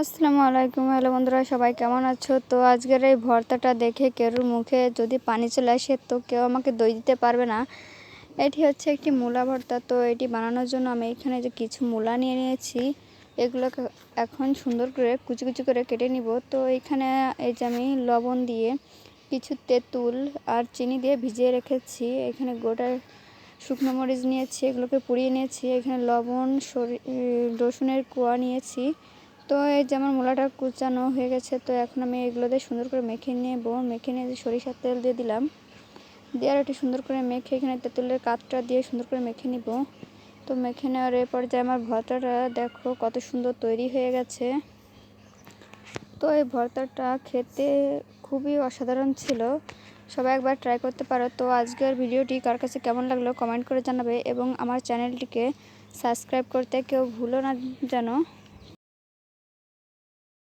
আসসালামু আলাইকুম, হ্যালো বন্ধুরা, সবাই কেমন আছো? তো আজকের এই ভর্তাটা দেখে কেরুর মুখে যদি পানি চলে আসে, তো কেউ আমাকে দই দিতে পারবে না। এটি হচ্ছে একটি মূলা ভর্তা, তো এটি বানানোর জন্য আমি এখানে যে কিছু মূলা নিয়ে নিয়েছি, এগুলোকে এখন সুন্দর করে কুচি কুচি করে কেটে নিব। তো এখানে এই যে আমি লবণ দিয়ে কিছু তেঁতুল আর চিনি দিয়ে ভিজিয়ে রেখেছি। এখানে গোটা শুকনো মরিচ নিয়েছি, এগুলোকে পুড়িয়ে নিয়েছি। এখানে লবণ, সরি, রসুনের কোয়া নিয়েছি। তো এই যে আমার মূলাটা কুচানো হয়ে গেছে, তো এখন আমি এগুলো দিয়ে সুন্দর করে মেখে নেব। মেখে নিয়ে সরিষার তেল দিয়ে দিলাম, দিয়ে আর একটু সুন্দর করে মেখে এখানে তেঁতুলের কাঠটা দিয়ে সুন্দর করে মেখে নিব। তো মেখে নেওয়ার এরপর যে আমার ভর্তাটা, দেখো কত সুন্দর তৈরি হয়ে গেছে। তো এই ভর্তাটা খেতে খুবই অসাধারণ ছিল। সবাই একবার ট্রাই করতে পারো। তো আজকের ভিডিওটি কার কাছে কেমন লাগল কমেন্ট করে জানাবে এবং আমার চ্যানেলটিকে সাবস্ক্রাইব করতে কেউ ভুলো না জানো